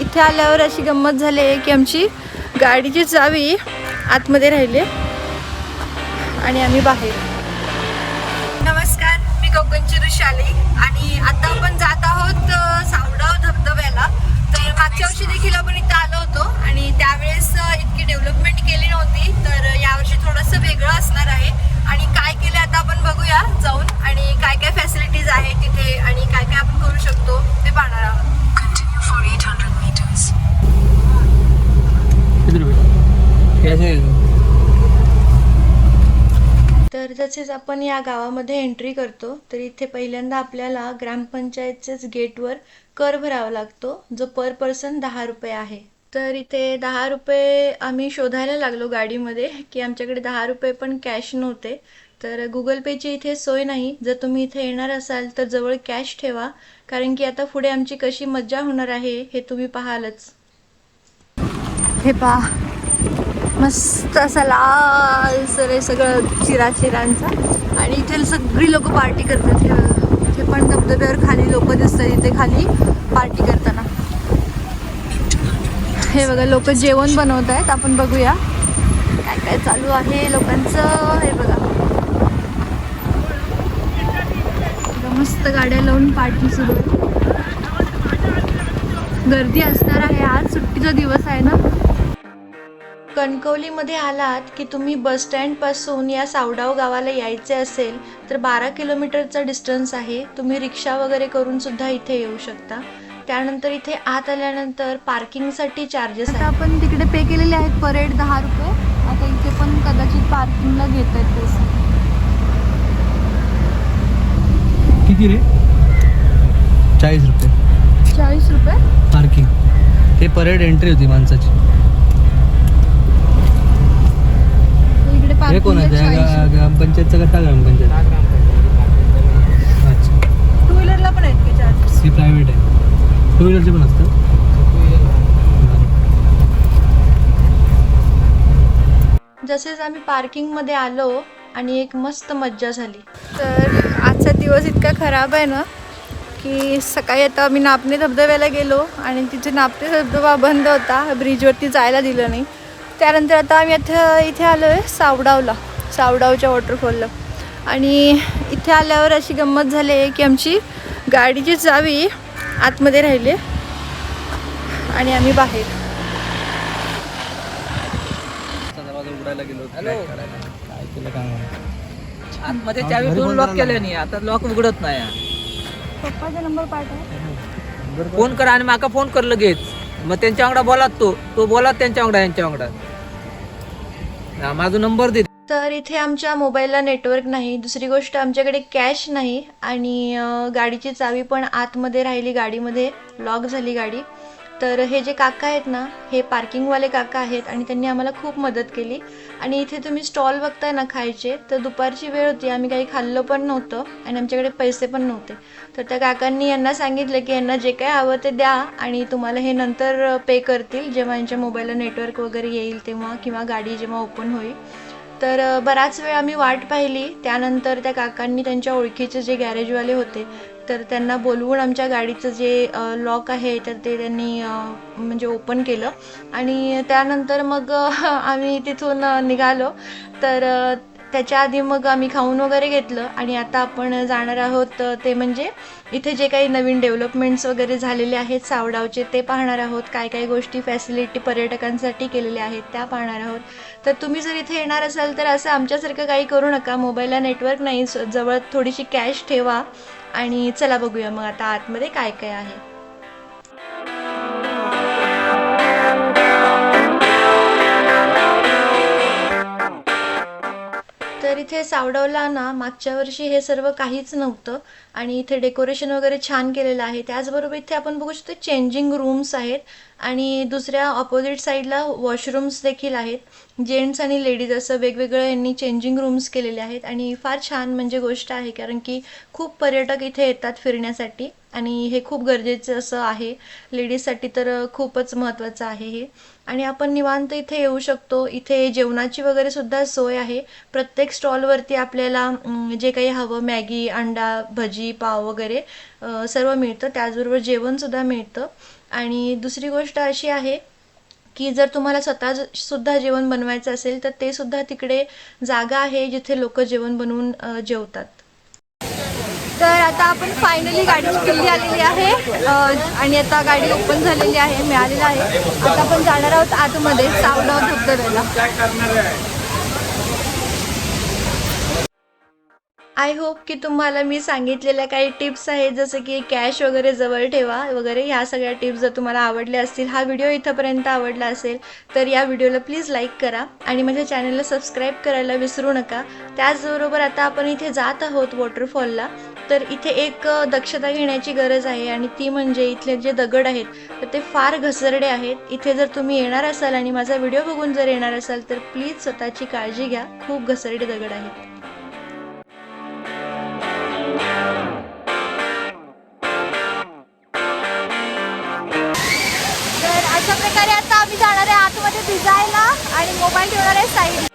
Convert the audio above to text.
इथे आल्यावर अशी गंमत झाली आहे की आमची गाडीची चावी आतमध्ये राहिली आणि आम्ही बाहेर. नमस्कार मी कोकणची ऋषाली आणि आता आपण जात आहोत सावडाव धबधब्याला. तर मागच्या वर्षी देखील आपण इथं आलो होतो आणि त्यावेळेस इतकी डेव्हलपमेंट केली नव्हती. तर यावर्षी थोडंसं वेगळं असणार आहे. शकतो ते पाहणार आहोत. 800 meters. किती रुपये कैसे तर तसेच आपण या गावामध्ये एंट्री करतो तर इथे पहिल्यांदा आपल्याला ग्रामपंचायतच्याच गेटवर कर भरावा लागतो जो पर पर्सन दहा रुपये आहे. तर इथे दहा रुपये आम्ही शोधायला लागलो गाडीमध्ये की आमच्याकडे दहा रुपये पण कॅश नव्हते. तर गुगल पेची इथे सोय नाही. जर तुम्ही इथे येणार असाल तर जवळ कॅश ठेवा. कारण की आता पुढे आमची कशी मज्जा होणार आहे हे तुम्ही पाहालच. हे पहा. मस्त असा लाल सर आहे सगळं चिरा चिरांचा आणि इथे सगळी लोक पार्टी करतात. इथे पण धबधब्यावर खाली लोक दिसतात इथे खाली पार्टी करताना. हे बघा लोक जेवण बनवत आहेत आपण बघूया. काय काय चालू आहे लोकांचं. हे बघा इथं मस्त गाड्या लावून पार्टी सुरू आहे गर्दी असणार आहे आज सुट्टीचा दिवस आहे ना? कणकवलीमध्ये आलात की तुम्ही बस स्टँडपासून या सावडाव गावाला यायचे असेल तर बारा किलोमीटरचा डिस्टन्स आहे. तुम्ही रिक्षा वगैरे करून सुद्धा इथे येऊ शकता. त्यानंतर इथे आत आल्यानंतर पार्किंगसाठी चार्जेस आता आपण तिकडे पे केलेले आहेत परेड दहा रुपये. आता इथे पण कदाचित पार्किंगला घेत आहेत पैसे किती रे? चाळीस रुपये. चाळीस रुपये? पार्किंग ते परेड एंट्री होती माणसाची. इकडे हे कोण आहे? ग्रामपंचायतचा का ग्रामपंचायत? अच्छा. टू व्हीलरला पण आहेत की चार्जेस ही प्रायव्हेट आहे. टू व्हीलरचे पण असतात जसेच आम्ही पार्किंगमध्ये आलो आणि एक मस्त मज्जा झाली. तर आजचा दिवस इतका खराब आहे ना की सकाळी आता आम्ही नापणे धबधब्याला गेलो आणि तिथे नापणे धबधबा बंद होता. ब्रिजवरती जायला दिलं नाही. त्यानंतर आता आम्ही आता इथे आलो आहे सावडावला सावडावच्या वॉटरफॉलला आणि इथे आल्यावर अशी गंमत झाली आहे की आमची गाडीची चावी आतमध्ये राहिली आणि आम्ही बाहेर. दरवाजा उघडायला गेलो काय केलं काय माहिती. आतमध्ये चावी लॉक केले नाही आता लॉक उघडत नाही. पप्पाचा नंबर पाठवा फोन करा आणि माका फोन कर लगेच. मग त्यांच्या वांगडा बोलात तो. तो बोलात त्यांच्या वांगडा यांच्या वांगडा हा, माझा नंबर दे. तर इथे आमच्या मोबाईलला नेटवर्क नाही. दुसरी गोष्ट आमच्याकडे कॅश नाही आणि अं, गाडीची चावी पण आतमध्ये राहिली. गाडीमध्ये लॉक झाली गाडी. तर हे जे काका आहेत ना हे पार्किंगवाले काका आहेत आणि त्यांनी आम्हाला खूप मदत केली. आणि इथे तुम्ही स्टॉल बघताय ना खायचे तर दुपारची वेळ होती. आम्ही काही खाल्लं पण नव्हतं आणि आमच्याकडे पैसे पण नव्हते. तर त्या काकांनी यांना सांगितलं की यांना जे काय हवं ते द्या आणि तुम्हाला हे नंतर पे करतील जेव्हा यांच्या मोबाईलला नेटवर्क वगैरे येईल तेव्हा किंवा गाडी जेव्हा ओपन होईल. तर बराच वेळ आम्ही वाट पाहिली. त्यानंतर त्या काकांनी त्यांच्या ओळखीचे जे गॅरेजवाले होते तर त्यांना बोलवून आमच्या गाडीचं जे लॉक आहे तर ते त्यांनी म्हणजे ओपन केलं. आणि त्यानंतर मग आम्ही तिथून निघालो. तर त्याच्या आधी मग आम्ही खाऊन वगैरे घेतलं आणि आता आपण जाणार आहोत ते म्हणजे इथे जे काही नवीन डेव्हलपमेंट्स वगैरे झालेले आहेत सावडावचे ते पाहणार आहोत. काय काय गोष्टी फॅसिलिटी पर्यटकांसाठी केलेल्या आहेत त्या पाहणार आहोत. तर तुम्ही जर इथे येणार असाल तर असं आमच्यासारखं काही करू नका. मोबाईलला नेटवर्क नाही स- जवळ थोडीशी कॅश ठेवा. आणि चला बघूया मग आता आतमध्ये काय काय आहे. तर इथे सावडवला ना मागच्या वर्षी हे सर्व काहीच नव्हतं. आणि इथे डेकोरेशन वगैरे छान केलेलं आहे. त्याचबरोबर इथे आपण बघू शकतो चेंजिंग रूम्स आहेत. आणि दुसऱ्या ऑपोजिट साईडला वॉशरूम्स देखील आहेत. जेंट्स आणि लेडीज असं वेगवेगळं यांनी चेंजिंग रूम्स केलेले आहेत. आणि फार छान म्हणजे गोष्ट आहे कारण की खूप पर्यटक इथे येतात फिरण्यासाठी. आणि हे खूप गरजेचं असं आहे. लेडीजसाठी तर खूपच महत्त्वाचं आहे हे. आणि आपण निवांत इथे येऊ शकतो. इथे जेवणाची वगैरे सुद्धा सोय आहे. प्रत्येक स्टॉलवरती आपल्याला जे काही हवं मॅगी अंडा भजी पाव वगैरे सर्व मिळतं. त्याचबरोबर जेवणसुद्धा मिळतं. आणि दुसरी गोष्ट अशी आहे की जर तुम्हाला स्वतः सुद्धा जेवण बनवायचं असेल तर ते सुद्धा तिकडे जागा आहे जिथे लोक जेवण बनवून जेवतात. तर आता आपण फायनली गाडीची किल्ली आलेली आहे. आणि आता गाडी ओपन झालेली आहे मिळालेली आहे. आता आपण जाणार आहोत आतमध्ये सावगाव धबधब्याला. आय होप की तुम्हाला मी सांगितलेल्या काही टिप्स आहेत जसं की कॅश वगैरे जवळ ठेवा वगैरे. ह्या सगळ्या टिप्स जर तुम्हाला आवडल्या असतील हा व्हिडिओ इथंपर्यंत आवडला असेल तर या व्हिडिओला प्लीज लाईक करा आणि माझ्या चॅनलला सबस्क्राईब करायला विसरू नका. त्याचबरोबर आता आपण इथे जात आहोत वॉटरफॉलला तर इथे एक दक्षता घेण्याची गरज आहे आणि ती म्हणजे इथले जे दगड आहेत तर ते फार घसरडे आहेत. इथे जर तुम्ही येणार असाल आणि माझा व्हिडिओ बघून जर येणार असाल तर प्लीज स्वतःची काळजी घ्या. खूप घसरडे दगड आहेत. तर आता आम्ही जाणार आहे आतमध्ये भिजायला आणि मोबाईल ठेवणार आहे साईड